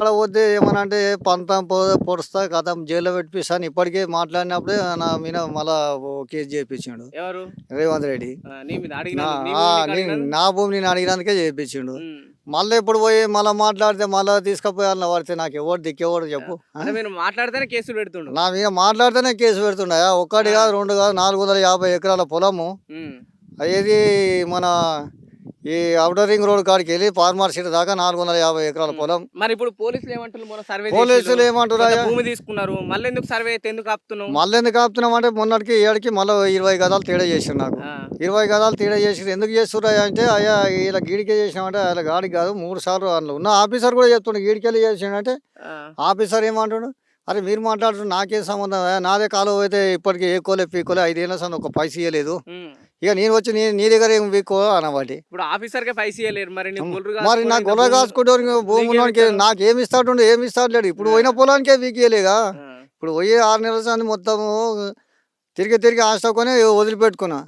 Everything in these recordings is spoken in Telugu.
అక్కడ పోతే ఏమన్నా అంటే పంతం పొడుస్తా కథం జైల్లో పెట్టిస్తాను ఇప్పటికే మాట్లాడినప్పుడే నా మీద మళ్ళా కేసు చేయించిండు ఎవరు? రేవంత్ రెడ్డి. నీ భూమి నేను అడిగినందుకే చేయించిండు. మళ్ళీ ఇప్పుడు పోయి మళ్ళీ మాట్లాడితే మళ్ళీ తీసుకుపోయి అన్న పడితే నాకు ఎవరు దిక్కెవడు చెప్పు. మాట్లాడితేనే కేసులు పెడుతుండు. నా మీద మాట్లాడితేనే కేసు పెడుతుండ. ఒక్కటి కాదు రెండు కాదు నాలుగు వందల యాభై ఎకరాల పొలము. అయ్యేది మన ఈ అవుటర్ రింగ్ రోడ్ కాడికి వెళ్ళి ఫార్మర్ సిటీ దాకా నాలుగు వందల యాభై ఎకరాల పొలం. మరి ఇప్పుడు పోలీసులు ఏమంటున్నారు సర్వే పోలీసులు ఏమంటారు భూమి తీసుకున్నారు. మళ్ళీ ఎందుకు సర్వే ఎందుకు ఆపుతున్నావు? మళ్ళీ ఎందుకు ఆపుతున్నాం అంటే మొన్నటికి ఏడికి మళ్ళీ ఇరవై గదాలు తేడా చేసారు నాకు. ఇరవై గదాలు తేడా చేసి ఎందుకు చేస్తున్నారు అంటే అయ్యా ఇలా గీడికే చేసినామంటే అలా గాడికి కాదు మూడు సార్లు అందులో ఉన్న ఆఫీసర్ కూడా చెప్తుండే గీడికెళ్ళి చేసిండంటే ఆఫీసర్ ఏమంటాడు? అరే మీరు మాట్లాడుతున్నారు నాకేం సంబంధం? నాదే కాలువ అయితే ఇప్పటికి ఏ కోలే పీకోలే ఐదేళ్ళ సార్ ఒక పైస ఇవ్వలేదు. ఇక నేను వచ్చి నీ నీ దగ్గర ఏం పీకో అనబట్టి ఇప్పుడు ఆఫీసర్ కే పైసలు ఇవ్వలేరు మరి మరి నాకు గొర్రె కాసుకుంటే భూమి ఉన్నోనికి నాకు ఏమి ఇస్తాడు ఏమి ఇస్తాడు లేడు. ఇప్పుడు పోయిన పొలానికే పీకియలేగా ఇప్పుడు పోయి ఆరు నెలల సంది మొత్తము తిరిగి తిరిగి ఆశకొని వదిలిపెట్టుకున్నా.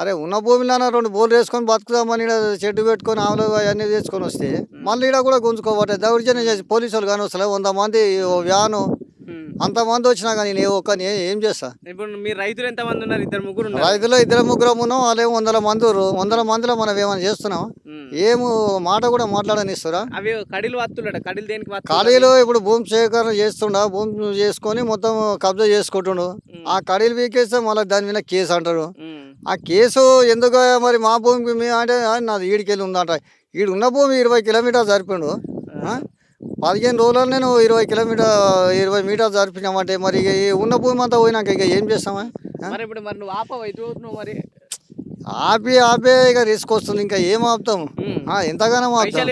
అరే ఉన్న భూమిలో రెండు బోర్లు వేసుకొని బతుకుదామని చెట్టు పెట్టుకొని ఆవులు అవన్నీ తీసుకొని వస్తే మళ్ళీ ఈడ కూడా గుంజుకోబట్టే. దౌర్జన్యం చేసి పోలీసు వాళ్ళు కానీ వస్తలే. వంద మంది ఓ వ్యాను అంతమంది వచ్చినా కానీ నేను ఒక్కని ఏం చేస్తా? ఇప్పుడు మీ రైతులు ఎంత మంది ఉన్నారు? ఇద్దరు ముగ్గురు రైతులు ఇద్దరు ముగ్గురు ఉన్నాం వాళ్ళే వందల మంది. వందల మందిలో మనం ఏమైనా చేస్తున్నాం. ఏము మాట కూడా మాట్లాడనిస్తురా? అవి కడిలు వత్తులట. కడిలు దేనికి ఖాళీలో ఇప్పుడు భూమి సేకరణ చేస్తుండ? భూమి చేసుకొని మొత్తం కబ్జా చేసుకుంటుండు. ఆ కడీలు వీకేస్తే మళ్ళీ దాని మీద కేసు అంటారు. ఆ కేసు ఎందుకు మరి మా భూమికి మీ అంటే "ఆ, నాది ఈడికెళ్ళి ఉందంట. ఈడు ఉన్న భూమి ఇరవై కిలోమీటర్ జరిపిండు ఆ? పదిహేను రోజులు నేను ఇరవై కిలోమీటర్ ఇరవై మీటర్ జరిపినామంటే మరి ఉన్న భూమి అంతా పోయినాక ఇక ఏం చేస్తామా? మరి ఇప్పుడు మరి నువ్వు ఆపవు మరి? ఆపి ఆపే ఇక రిస్క్ వస్తుంది ఇంకా ఏం ఆపుతాం? ఉమ్. ఆ, ఎంతగానో ఆపుతాం.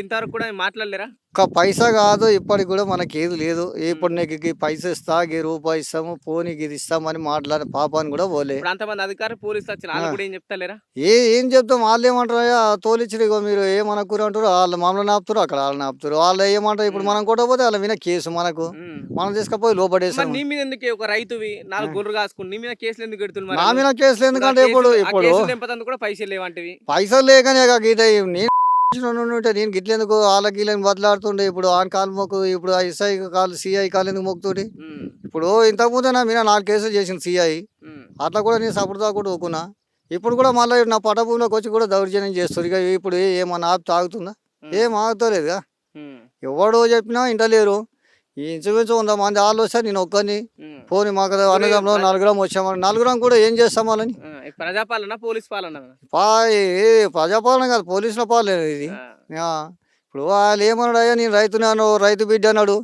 ఇంతవరకు కూడా మాట్లాడలేరా? ఒక్క పైసా కాదు ఇప్పటికి కూడా మనకి ఏది లేదు ఇప్పుడు నీకు ఈ పైసా ఇస్తా ఈ రూపాయి ఇస్తాము పోనీకి ఇది ఇస్తామని మాట్లాడే పాపాన్ని కూడా పోలే. ఇప్పుడు అంతమంది అధికారులు పోలీసులు వచ్చిన వాళ్ళు కూడా ఏం చెప్తలేరా? ఏ ఏం చెప్తాం? వాళ్ళు ఏమంటారు తోలిచ్చిరు ఇగో మీరు ఏమనుకురు అంటారు వాళ్ళు మమ్మల్ని ఆపుతారు అక్కడ వాళ్ళని ఆపుతారు వాళ్ళు ఏమంటారు? ఇప్పుడు మనం కొట్టకపోతే వాళ్ళ మీద కేసు మనకు. మనం తీసుకపోయి లోపడేసాం నీ మీద ఎందుకు ఒక రైతువి నాలుగు గొర్రెలు కాసుకుని నీ మీద కేసులు ఎందుకు పెడుతున్నారు నా మీద కేసులు ఎందుకంటే ఇప్పుడు ఇప్పుడు కూడా పైసలు లేవంటివి. పైసలు లేకనే కాక ఇది నేను ఉంటే నేను గిట్లేందుకు వాళ్ళ గీళ్ళని బదలాడుతుండే ఇప్పుడు ఆన్ కాలు మొక్కు ఇప్పుడు ఎస్ఐ కాలు సిఐ కాలు ఎందుకు మొక్కుతుండే ఉమ్. ఇప్పుడు ఇంతకుముందు నా మీద నాలుగు కేసులు చేసింది సిఐ. అట్లా కూడా నేను సపోర్ట్ కూడా ఊకున్నా ఇప్పుడు కూడా మళ్ళీ నా పటభూమిలోకి వచ్చి కూడా దౌర్జన్యం చేస్తారు ఇక ఇప్పుడు ఏమన్నా ఆపి తాగుతుందా? ఏం ఆగుతలేదుగా. ఎవడో చెప్పినా ఇంటలేరు. ఈ ఇంచుమించు వంద మంది వాళ్ళు వస్తే నేను ఒక్కని ఉమ్. పోని మాకు అన్నదంలో నలుగురం వచ్చామని. నలుగురం కూడా ఏం చేస్తాం వాళ్ళని? ఆ, ప్రజాపాలన పోలీస్ పాలన? ప్రజాపాలన కాదు పోలీసుల పాలన ఇది. ఇప్పుడు వాళ్ళు ఏమన్నాడు అయ్యా నేను రైతునాను రైతు బిడ్డ అన్నాడు.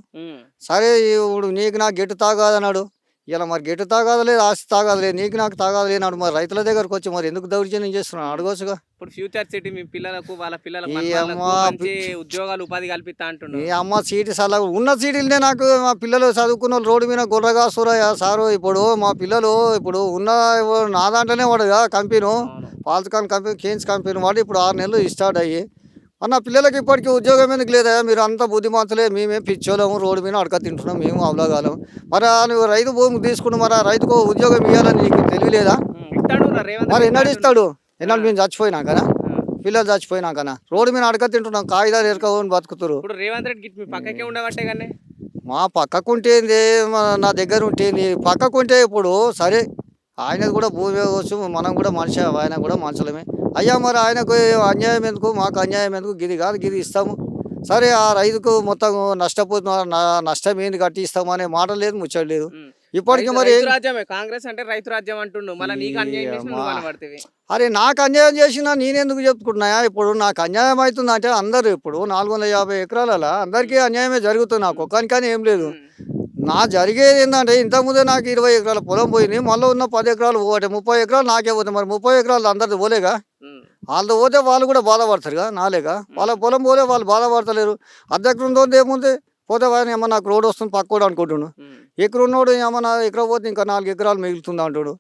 సరే ఇప్పుడు నీకు నాకు గెట్టు తాగాదన్నాడు ఇలా మరి గెట్టు తాగాదలేదు ఆస్తి తాగాదలేదు నీకు నాకు తాగాదలేనాడు మరి రైతుల దగ్గరకు వచ్చి మరి ఎందుకు దౌర్జన్యం చేస్తున్నాడు అడగవచ్చుగా ఇప్పుడు ఫ్యూచర్ సిటీ మీ పిల్లలకు వాళ్ళ పిల్లల ఈ మనవళ్ళకు అమ్మా మంచి ఉద్యోగాలు ఉపాధి కల్పిస్తా ఈ అంటున్నాడు అమ్మ సీటు సలా ఉన్న సీటులనే నాకు మా పిల్లలు చదువుకున్న రోడ్డు మీద గొర్రెగా సూరయ్య సారు ఇప్పుడు మా పిల్లలు ఇప్పుడు ఉన్న నా దాంట్లోనే వాడుగా కంపెనీ అవును. పాల్స్కాన్ కంపెనీ కేన్స్ కంపెనీ వాడు ఇప్పుడు ఆరు నెలలు స్టార్ట్ అయ్యి. మరి నా పిల్లలకి ఇప్పటికీ ఉద్యోగం ఎందుకు లేదా మీరు అంత బుద్ధిమంతులే మేమే పిచ్చోలేము రోడ్డు మీద అడక తింటున్నాం మేము అవలాగాలం. మరి నువ్వు రైతు భూమి తీసుకుని మరి రైతుకు ఉద్యోగం ఇవ్వాలని నీకు తెలియలేదా? మరి ఎన్నడు. ఇస్తాడు? ఎన్నడు మేము చచ్చిపోయినాకనా ఆ. పిల్లలు చచ్చిపోయినాకనా రోడ్డు మీద అడక తింటున్నాం కాగితాలు ఎరకొని బతుకుతురు రేవంత్ రెడ్డి మీ పక్కకే ఉండబట్టే కానీ మా పక్కకుంటేంది నా దగ్గర ఉంటేంది. పక్కకుంటే ఇప్పుడు సరే ఆయనది కూడా భూమి వచ్చు మనం కూడా మనిషి ఆయన కూడా మనుషులమే. అయ్యా మరి ఆయనకు అన్యాయం ఎందుకు? మాకు అన్యాయం ఎందుకు? గిది కాదు గిది ఇస్తాము. సరే ఆ రైతుకు మొత్తం నష్టపోతున్నా నష్టం ఏంది కట్టి ఇస్తామనే మాట లేదు ముచ్చట లేదు. ఉమ్. ఇప్పటికి మరి రాజ్యమే. కాంగ్రెస్ అంటే రైతు రాజ్యం అంటుండు. మళ్ళీ నీకు అన్యాయం అరే నాకు అన్యాయం చేసినా నేనెందుకు చెప్పుకుంటున్నాయా? ఇప్పుడు నాకు అన్యాయం అవుతుంది అంటే అందరు ఇప్పుడు నాలుగు వందల యాభై ఎకరాల అందరికీ అన్యాయమే జరుగుతుంది నాకు. ఒక్కనికని ఏం లేదు. నా జరిగేది ఏంటంటే ఇంతకుముందే నాకు ఇరవై ఎకరాల పొలం పోయింది. మళ్ళీ ఉన్న పది ఎకరాలు పోతే ముప్పై ఎకరాలు నాకే పోతే మరి ముప్పై ఎకరాలు అందరిది పోలేగా? వాళ్ళు పోతే వాళ్ళు కూడా బాధపడతారుగా? నాలేగా? వాళ్ళ పొలం పోలే వాళ్ళు బాధపడతలేరు. అద్దెకరం ఏముంది? పోతే వాడిని ఏమన్నా నాకు రోడ్ వస్తుంది పక్కోడు అనుకుంటున్నాడు. ఎకరు ఉన్నోడు ఏమన్నా ఎకరా పోతే ఇంకా నాలుగు ఎకరాలు మిగులుతుంది అంటాడు.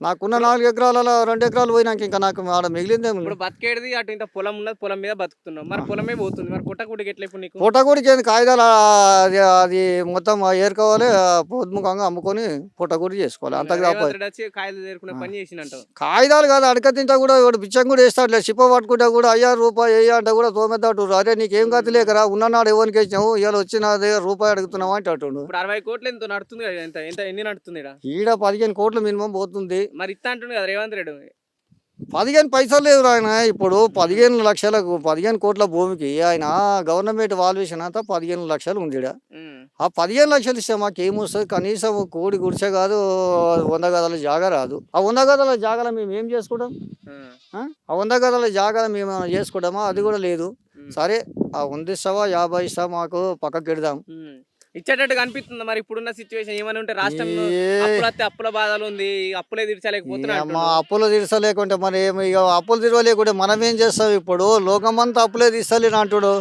నాకున్న నాలుగు ఎకరాలలో రెండు ఎకరాలు పోయినాక ఇంకా నాకు ఆడ మిగిలిందే ఇప్పుడు బతికేది అటు ఇంత పొలం ఉన్నది పొలం మీద బతుకుతున్నావు మరి పొలమే పోతుంది. మరి పుట్టకుడికి ఎట్లా ఇప్పుడు నీకు? పుట్టగూడికి ఏంది? కాగితాలు అది అది మొత్తం ఏరుకోవాలి పొద్దుముఖంగా అమ్ముకొని పుట్టగూడి చేసుకోవాలి. చేసినంటావు కాగితాలు కాదు అడక తింటా కూడా వాడు బిచ్చం కూడా వేస్తాడులే చిప్ప పట్టుకుంటా కూడా అయ్యా రూపాయి వేయ అంటే కూడా తోమెద్దాడు అరే నీకేం గతి లేకరా ఉన్ననాడు ఎవరికి ఇచ్చావు ఇవాళ వచ్చిన రూపాయి అడుగుతున్నావు అంటే ఇప్పుడు అరవై కోట్లు ఎంత నడుతుంది ఎంత ఎన్ని నడుతుంది? ఈడ పదిహేను కోట్లు మినిమం పోతుంది. మరి ఇస్తా అంటుంది కదా రేవంత్ రెడ్డి. పదిహేను పైసలు లేవు ఆయన. ఇప్పుడు పదిహేను లక్షలకు పదిహేను కోట్ల భూమికి ఆయన గవర్నమెంట్ వాల్యుయేషన్ అంతా పదిహేను లక్షలు ఉంది ఈడ. ఉమ్, ఆ పదిహేను లక్షలు ఇస్తే మాకు ఏమొస్తుంది? కనీసం కోడి గుడిసె కాదు వంద గదాల జాగా రాదు. ఆ వంద గదాల జాగాలో మేము ఏం చేసుకుంటాం? ఉమ్, ఆ? వంద గదాల జాగాలో మేము చేసుకుంటామా? అది కూడా లేదు. సరే ఆ వంద ఇస్తావా యాభై ఇస్తావా మాకు పక్కకి పెడదాం. ఇచ్చేటట్టు కనిపిస్తుంది మరి ఇప్పుడున్న సిచ్యువేషన్ ఏమైనా ఉంటే రాష్ట్రం అప్పులు బాధలు ఉంది అప్పులే తీర్చలేకపోతున్నా అప్పులు తీర్చలేకుంటే మరి ఏమి ఇక అప్పులు తీరలేకుంటే మనం ఏం చేస్తాం ఇప్పుడు? లోకమంతా అప్పులే తీస్తలేను అంటుడు.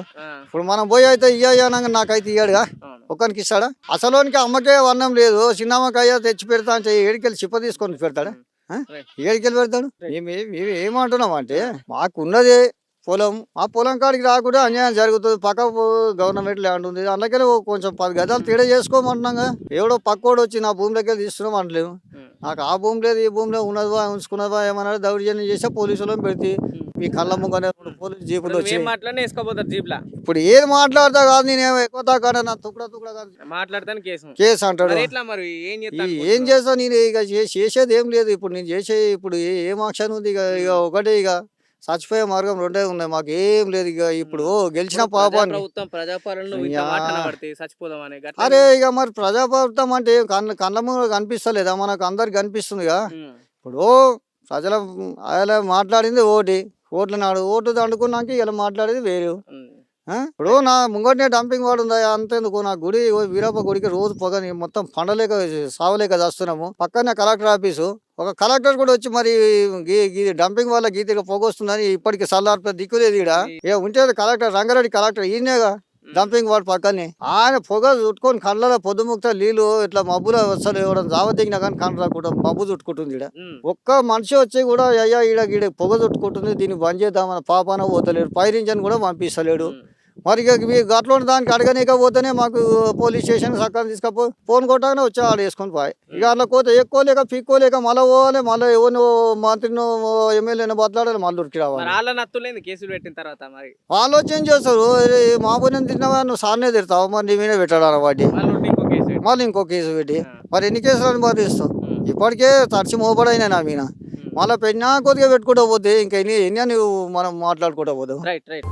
ఇప్పుడు మనం పోయి అయితే ఇయ్యనగా నాకైతే ఇయ్యాడుగా ఒక్కరికి ఇస్తాడా? అసలోనికి అమ్మకే వర్ణం లేదు. చిన్నమ్మకి అయ్యా తెచ్చి పెడతా అంటే ఏడికెళ్ళి చిప్ప తీసుకొని పెడతాడా. ఏడికెళ్ళి పెడతాడు? మేము ఏమంటున్నాం అంటే మాకున్నదే పొలం ఆ పొలం కాడికి రాకుండా అన్యాయం జరుగుతుంది. పక్క గవర్నమెంట్ ల్యాండ్ ఉంది. అందుకనే కొంచెం పది గదాలు తేడా చేసుకోమంటున్నాగా. ఎవడో పక్కోడు వచ్చి నా భూమిలోకి వెళ్ళి తీస్తున్నాం అంటలేము నాకు ఆ భూమి లేదు ఈ భూమిలో ఉన్నదివా ఉంచుకున్నదివా ఏమన్నా దౌర్జన్యం చేస్తే పోలీసులను పెడితే మీ కళ్ళ ముంగనే రెండు పోలీసు జీపులు వచ్చి మాట్లాడినా జీప్లా? ఇప్పుడు ఏది మాట్లాడతా కాదు నేను ఎక్కువ తాకాడ నా తుక్కడ తుక్కడ మాట్లాడతాను కేసు. కేసు అంటాడు. ఏం చేస్తా నేను ఇక చేసేది ఏం లేదు. ఇప్పుడు నేను చేసే ఇప్పుడు ఏ- ఏం ఆక్షన్ ఉంది ఇక ఇక ఒకటే ఇక. చచ్చిపోయే మార్గం రెండే ఉన్నాయి. మాకు ఏం లేదు ఇక ఇప్పుడు గెలిచిన పాపాన్ని. అరే ఇక మరి ప్రజాప్రభుత్వం అంటే ఏం? కళ్ళ ముందు కనిపిస్తలేదా? మనకు అందరికి కనిపిస్తుందిగా ఇప్పుడు ప్రజల ఆయన మాట్లాడింది ఓటి. ఓట్ల నాడు ఓటు దండుకున్నాక ఇలా మాట్లాడేది వేరు? ఇప్పుడు నా ముంగటనే డంపింగ్ వాడు ఉందా? అంతేందుకు? నా గుడి వీరప్ప గుడికి రోజు పొగని మొత్తం పండలేక సావలేక చేస్తున్నాము. పక్కనే కలెక్టర్ ఆఫీసు. ఒక కలెక్టర్ కూడా వచ్చి మరి డంపింగ్ వల్ల గీతగా పొగ వస్తుందని ఇప్పటికి సల్లార్ప దిక్కులేదు ఈడ. ఏ ఉంటే కలెక్టర్ రంగారెడ్డి కలెక్టర్ ఈయనేగా డంపింగ్ వాడు పక్కనే. ఆయన పొగ చుట్టుకొని కళ్ళలో పొద్దుముక్త నీళ్ళు ఇట్లా మబ్బులో వస్తారు ఇవ్వడం జావ దిగినా కానీ కళ్ళు రాకుండా మబ్బు చుట్టుకుంటుంది ఉమ్, ఒక్క మనిషి వచ్చి కూడా అయ్యా ఈడ గీడ పొగ చుట్టుకుంటుంది దీన్ని బంద్ చేద్దామని పాపాన పోతలేడు ఇంజన్ కూడా పంపిస్తలేడు. మరి ఇక మీ గట్లో ఉన్న దానికి అడగనీకపోతేనే మాకు పోలీస్ స్టేషన్ సక్కని తీసుకపో ఫోన్ కొట్టగానే వచ్చి ఆడ వేసుకొని పోయి. ఇక అట్లా పోతే ఎక్కువలేక పీక్కోలేక మళ్ళీ పోవాలి మళ్ళీ ఎవరినో మంత్రినో ఎమ్మెల్యేనో బతలాడాలి మళ్ళీ ఉరికి రావాలి. కేసులు పెట్టిన తర్వాత మరి? ఏం చేస్తారు? "ఏ, మా బుని తిన్నావా నువ్వు సార్నే తిడతావు మరి నీ మీదే పెట్టాడు వాడి వాళ్ళు ఉంటే ఇంకో కేసు పెట్టి. మళ్ళీ ఇంకో కేసు పెట్టి. మరి ఎన్ని కేసులను బాధిస్తావు ఉమ్, ఇప్పటికే తడిచి మోపడైనా నా మీద. మళ్ళీ పెన్నా కొద్దిగా పెట్టుకుంటా పోతే ఇంకా ఎన్ని ఎన్ని నువ్వు మనం మాట్లాడుకుంటా పోదాం. Right right.